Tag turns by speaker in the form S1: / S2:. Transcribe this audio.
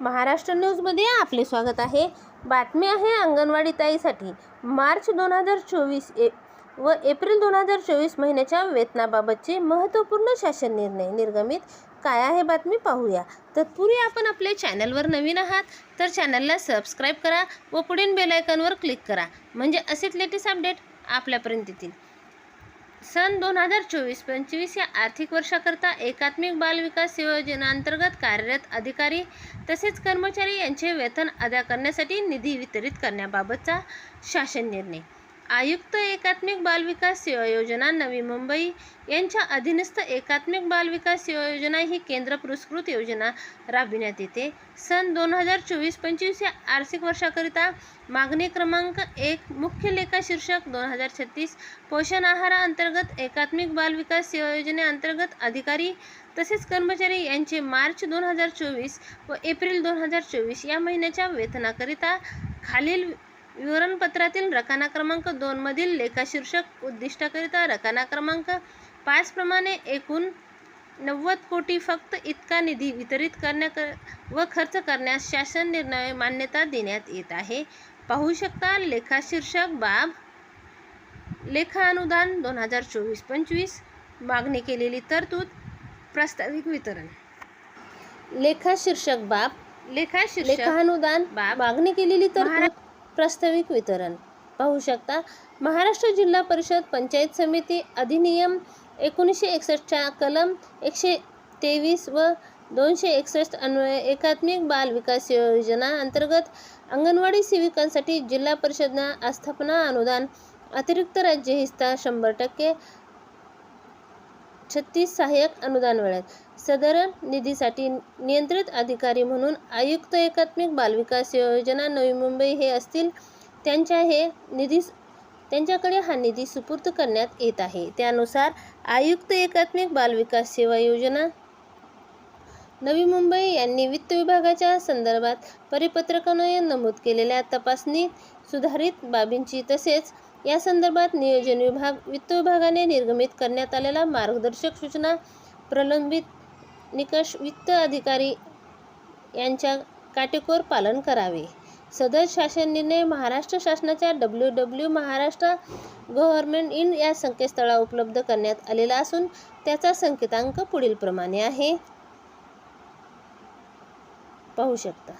S1: महाराष्ट्र न्यूजमध्ये आपले स्वागत आहे. बातमी आहे अंगणवाडी ताईसाठी. मार्च दोन हजार चोवीस ए व एप्रिल दोन हजार चोवीस महिन्याच्या वेतनाबाबतचे महत्त्वपूर्ण शासन निर्णय निर्गमित. काय आहे बातमी पाहूया. तत्पूर्वी आपण आपल्या चॅनलवर नवीन आहात तर चॅनलला सबस्क्राईब करा व पुढील बेलायकनवर क्लिक करा. म्हणजे असेच लेटेस्ट अपडेट आपल्यापर्यंत येतील. सन दोन हजार चोवीस पंचवीस या आर्थिक वर्षाकरता एकात्मिक बाल विकास योजनेअंतर्गत कार्यरत अधिकारी तसेच कर्मचारी यांचे वेतन अदा करण्यासाठी निधी वितरित करण्याबाबतचा शासन निर्णय. आयुक्त एकात्मिक बालविकास सेवा योजना नवी मुंबई यांच्या अधीनस्थ एकात्मिक बालविकास सेवा योजना ही केंद्र पुरस्कृत योजना राबविण्यात येते. सन दोन हजार चोवीस पंचवीस या आर्थिक वर्षाकरिता मागणी क्रमांक एक मुख्य लेखा शीर्षक दोन हजार छत्तीस पोषण आहाराअंतर्गत एकात्मिक बाल विकास सेवा योजनेअंतर्गत अधिकारी तसेच कर्मचारी यांचे मार्च दोन हजार चोवीस व एप्रिल दोन हजार चोवीस या महिन्याच्या वेतनाकरिता खालील विवरणपत्रातील रकाना क्रमांक दोनमधील लेखाशीर्षक उद्दिष्टाकरिता रकाना क्रमांक पाच प्रमाणे एकूण नव्वद कोटी फक्त इतका निधी वितरित करण्या व खर्च करण्यास शासन निर्णय मान्यता देण्यात येत आहे. पाहू शकता लेखाशीर्षक बाब लेखा अनुदान दोन हजार चोवीस पंचवीस मागणी केलेली तरतूद प्रास्ताविक वितरण. लेखाशीर्षक बाब लेखाशीर्षक लेखानुदान बाब मागणी केलेली तर प्रास्ताविक वितरण. पाहू शकता महाराष्ट्र जिल्हा परिषद पंचायत समिती अधिनियम एकोणीसशे एकसष्टच्या कलम एकशे तेवीस व दोनशे एकसष्ट अन्वये एकात्मिक बाल विकास योजना अंतर्गत अंगणवाडी सेविकांसाठी जिल्हा परिषदना आस्थापना अनुदान अतिरिक्त राज्य हिस्सा शंभर टक्के छत्तीस सहाय्यक अनुदान मिळेल. सदर निधीसाठी नियंत्रित अधिकारी म्हणून आयुक्त एकात्मिक बालविकास योजना नवी मुंबई हे असतील त्यांच्या हे निधी त्यांच्याकडे हा निधी सुपूर्द करण्यात येत आहे. त्यानुसार आयुक्त एकात्मिक बालविकास सेवा योजना नवी मुंबई यांनी वित्त विभागाच्या संदर्भात परिपत्रकाने नमूद केलेल्या तपासणी सुधारित बाबींची तसेच या संदर्भात नियोजन विभाग वित्त विभागाने निर्गमित करण्यात आलेला मार्गदर्शक सूचना प्रलंबित निकष वित्त अधिकारी यांच्या काटेकोर पालन करावे. सदर शासन निर्णय महाराष्ट्र शासनाच्या W W Maharashtra government in या संकेतस्थळा उपलब्ध करण्यात आलेला असून त्याचा संकेतांक पुढील प्रमाणे आहे. पाहू शकता.